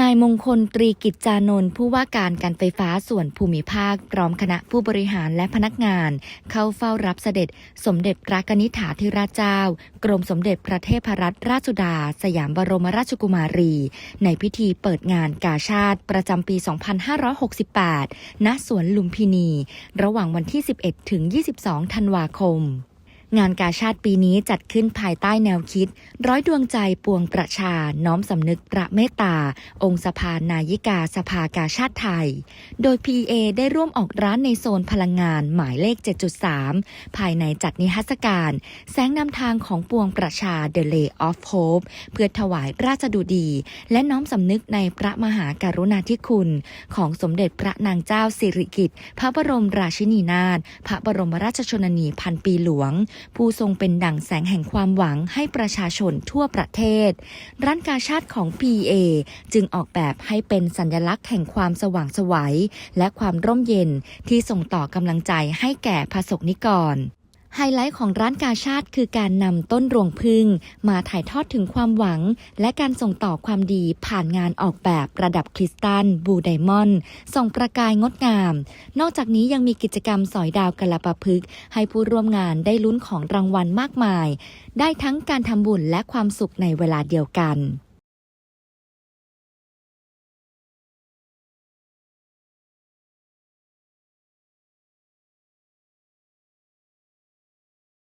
นายมงคลตรีกิจจานนท์ผู้ว่าการการไฟฟ้าส่วนภูมิภาคพร้อมคณะผู้บริหารและพนักงาน เข้าเฝ้ารับเสด็จ สมเด็จพระกนิษฐาธิราชเจ้า กรมสมเด็จพระเทพรัตนราชสุดา สยามบรมราชกุมารี ในพิธีเปิดงานกาชาติประจำปี 2568 ณ สวนลุมพินี ระหว่างวันที่ 11 ถึง 22 ธันวาคม งานกาชาติปีนี้จัดขึ้นภายใต้แนวคิด ร้อยดวงใจปวงประชา น้อมสำนึกประเมตตา องค์สภานายิกาสภากาชาติไทย โดย PA ได้ร่วมออกร้านในโซนพลังงานหมายเลข 7.3 ภายในจัดนิทรรศการ แสงนำทางของปวงประชา The Lay of Hope เพื่อถวายราชดุดี และน้อมสำนึกในพระมหากรุณาธิคุณ ของสมเด็จพระนางเจ้าสิริกิติ์พระบรมราชินีนาถพระบรมราชชนนีพันปีหลวงผู้ทรงเป็นดั่งแสงแห่งความหวังให้ประชาชนทั่วประเทศ ร้านกาชาติของ PA จึงออกแบบให้เป็นสัญลักษณ์แห่งความสว่างไสวัยและความร่มเย็นที่ส่งต่อกำลังใจให้แก่พระสงฆ์นิกร ไฮไลท์ของร้านกาชาติคือการนำต้นรวงพึ่ง มาถ่ายทอดถึงความหวัง และการส่งต่อความดีผ่านงานออกแบบประดับคริสตัลบูไดมอนด์ส่องประกายงดงาม นอกจากนี้ยังมีกิจกรรมสอยดาวกละปะพึกษ์ให้ผู้ร่วมงานได้ลุ้นของรางวัลมากมาย ได้ทั้งการทำบุญและความสุขในเวลาเดียวกัน